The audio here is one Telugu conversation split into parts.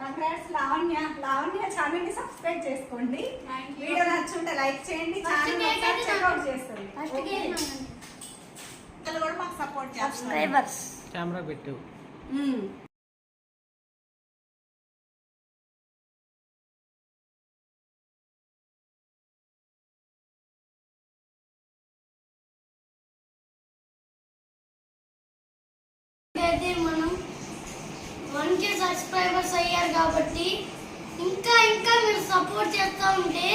కంగ్రాట్స్ లావణ్య లావణ్య ఛానల్ని సబ్స్క్రైబ్ చేసుకోండి. వీడియో నచ్చుంటే లైక్ చేయండి. Channel check out Okay? పిల్లలు కూడా మాకు సపోర్ట్ చేస్తారు సబ్స్క్రైబర్స్ కెమెరా పెట్టు. అయితే మనం కే సబ్స్క్రైబర్స్ అయ్యారు కాబట్టి ఇంకా ఇంకా మీరు సపోర్ట్ చేస్తూ ఉంటే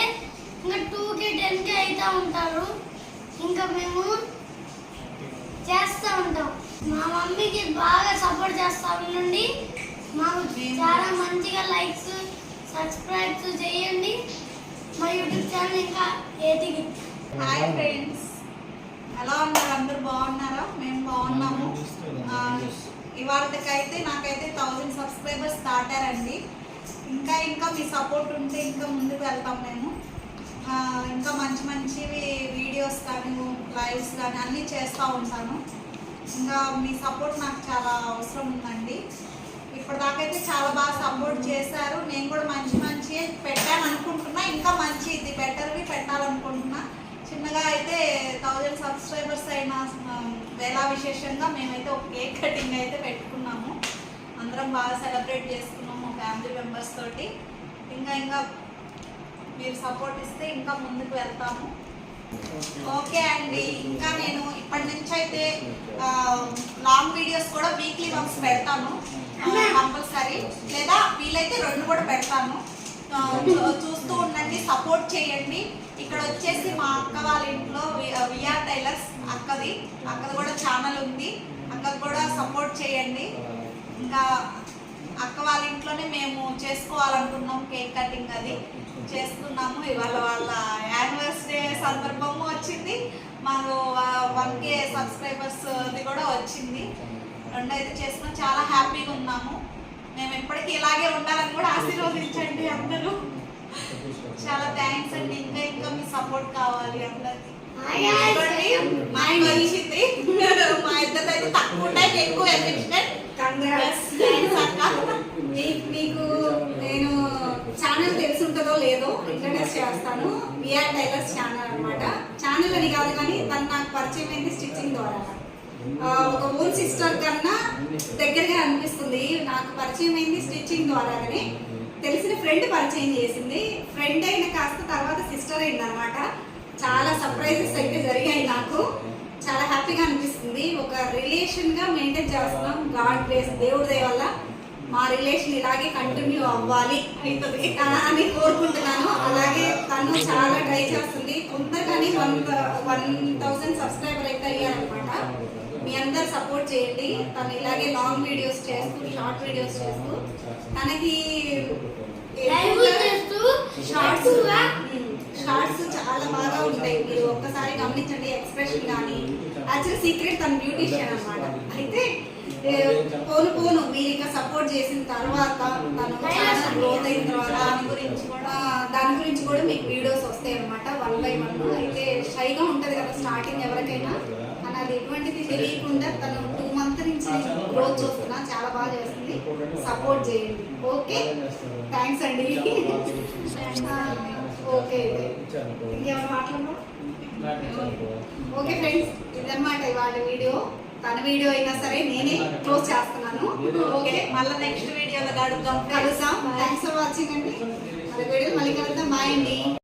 ఇంకా టూ కే టెన్ కే అవుతూ ఉంటారు. ఇంకా మేము చేస్తూ ఉంటాం. మా మమ్మీకి బాగా సపోర్ట్ చేస్తూ ఉండండి. మాకు చాలా మంచిగా లైక్స్ సబ్స్క్రైబ్స్ చేయండి. మా యూట్యూబ్ ఛానల్ ఇంకా ఎదిగి హాయ్ ఫ్రెండ్స్ ఎలా ఉన్నారు? అందరు బాగున్నారా? మేము బాగున్నాము. ఆ, ఇవాళకైతే నాకైతే థౌజండ్ సబ్స్క్రైబర్స్ దాటారండి. ఇంకా ఇంకా మీ సపోర్ట్ ఉంటే ఇంకా ముందుకు వెళ్తాం మేము. ఇంకా మంచి మంచివి వీడియోస్ కానీ లైవ్స్ కానీ అన్నీ చేస్తూ ఉంటాను. ఇంకా మీ సపోర్ట్ నాకు చాలా అవసరం ఉందండి. ఇప్పటిదాకైతే చాలా బాగా సపోర్ట్ చేశారు. నేను కూడా మంచి మంచి పెట్టాను అనుకుంటున్నా ఇంకా మంచి ఇది బెటర్వి పెట్టాలనుకుంటున్నా చిన్నగా అయితే థౌజండ్ సబ్స్క్రైబర్స్ అయిన వేళ విశేషంగా మేమైతే ఒక కేక్ కటింగ్ అయితే పెట్టుకున్నాము. అందరం బాగా సెలబ్రేట్ చేసుకున్నాము ఫ్యామిలీ మెంబర్స్ తోటి. ఇంకా ఇంకా మీరు సపోర్ట్ ఇస్తే ఇంకా ముందుకు వెళ్తాము. ఓకే అండి. ఇంకా నేను ఇప్పటి నుంచి అయితే లాంగ్ వీడియోస్ కూడా వీక్లీ వన్స్ పెడతాను. కంపల్సరీ. లేదా వీలైతే రెండు కూడా పెడతాను. చూస్తూ ఉండండి సపోర్ట్ చేయండి. ఇక్కడ వచ్చేసి మా అక్క వాళ్ళ ఇంట్లో వి- విఆర్ టైలర్స్ అక్కది. అక్కది కూడా ఛానల్ ఉంది. అక్కకు కూడా సపోర్ట్ చేయండి. ఇంకా అక్క వాళ్ళ ఇంట్లోనే మేము చేసుకోవాలనుకున్నాం కేక్ కటింగ్ అది. చేస్తున్నాము. ఇవాళ వాళ్ళ యానివర్సరీ సందర్భము వచ్చింది. మాకు వన్ కే సబ్స్క్రైబర్స్ అది కూడా వచ్చింది. రెండైతే చేసుకుని చాలా హ్యాపీగా ఉన్నాము. మేము ఎప్పటికీ ఇలాగే ఉండాలని కూడా ఆశీర్వదించండి అందరూ. చాలా థ్యాంక్స్ అండి. ఇంకా ఇంకా మీ సపోర్ట్ కావాలి అందరికి. మా మా ఇద్దరు అయితే తక్కువ టైం ఎక్కువ మీకు నేను ఛానల్ తెలిసి ఉంటుందో లేదో ఇంట్రడ్యూస్ చేస్తాను. విఆర్ టైలర్స్ ఛానల్ అన్నమాట. ఛానల్ అని కాదు కానీ తను నాకు పరిచయం అయింది స్టిచ్చింగ్ ద్వారా. ఒక ఓన్ సిస్టర్ కన్నా దగ్గరగా అనిపిస్తుంది. నాకు పరిచయం అయింది స్టిచ్చింగ్ ద్వారానే తెలిసిన ఫ్రెండ్ పరిచయం చేసింది. ఫ్రెండ్ అయిన కాస్త తర్వాత సిస్టర్ అయింది అనమాట చాలా సర్ప్రైజెస్ అయితే జరిగాయి నాకు. చాలా హ్యాపీగా అనిపిస్తుంది. ఒక రిలేషన్గా మెయింటైన్ చేస్తున్నాం. గాడ్ గ్రేస్ దేవుడి దయ వల్ల మా రిలేషన్ ఇలాగే కంటిన్యూ అవ్వాలి. అవుతుంది అని కోరుకుంటున్నాను. అలాగే తను చాలా ట్రై చేస్తుంది తొందరగానే వన్ వన్ థౌసండ్ సబ్స్క్రైబర్ అయితే అయ్యారనమాట మీ అందరు సపోర్ట్ చేయండి. తను ఇలాగే లాంగ్ వీడియోస్ చేస్తూ షార్ట్ వీడియోస్ చేస్తూ తనకి షార్ట్స్ షార్ట్స్ చాలా బాగా ఉంటాయి. మీరు ఒక్కసారి గమనించండి ఎక్స్ప్రెషన్ కానీ. యాక్చువల్ సీక్రెట్ తన బ్యూటిషియన్ అన్నమాట. అయితే పోను పోను. మీరు ఇంకా సపోర్ట్ చేసిన తర్వాత తను చాలా గ్రోత్ అయిన తర్వాత దాని గురించి కూడా దాని గురించి కూడా మీకు వీడియోస్ వస్తాయి అనమాట వన్ బై వన్ అయితే షైగా ఉంటుంది కదా స్టార్టింగ్ ఎవరికైనా. అని అది ఎటువంటిది తెలియకుండా తను టూ మంత్ నుంచి గ్రోత్ చూస్తున్నా చాలా బాగా చేస్తుంది. సపోర్ట్ చేయండి. ఓకే థ్యాంక్స్ అండి. ఓకే ఇంకేమైనా మాట్లాడమా ఓకే ఫ్రెండ్స్ ఇదన్నమాట ఇవాళ వీడియో తన వీడియో అయినా సరే నేనే క్లోజ్ చేస్తున్నాను. ఓకే మళ్ళీ నెక్స్ట్ వీడియోలో గడుపుదాం కలుద్దాం థ్యాంక్స్ ఫర్ వాచింగ్ అండి. మళ్ళీ కలుద్దాం. బాయ్ అండి.